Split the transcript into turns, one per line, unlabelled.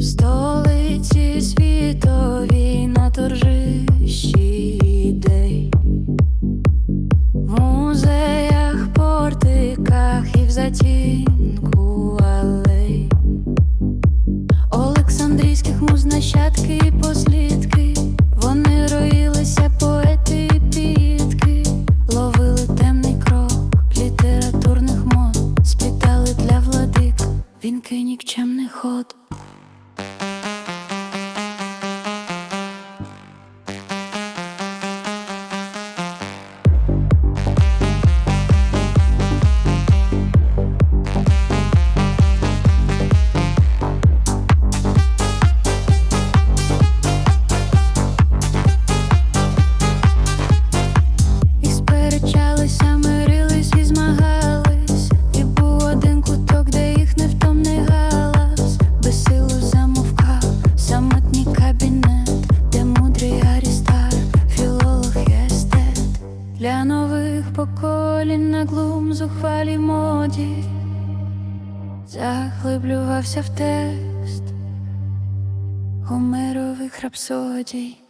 Столиці світовій на торжищі ідей, в музеях, портиках і муз нащадки і вони роїлися поети і підки, ловили темний крок літературних мод, сплітали для владик, вінки нікчемний ход. Нових поколінь на глум зухвалій моді, заглиблювався в текст Гомерових рапсодій.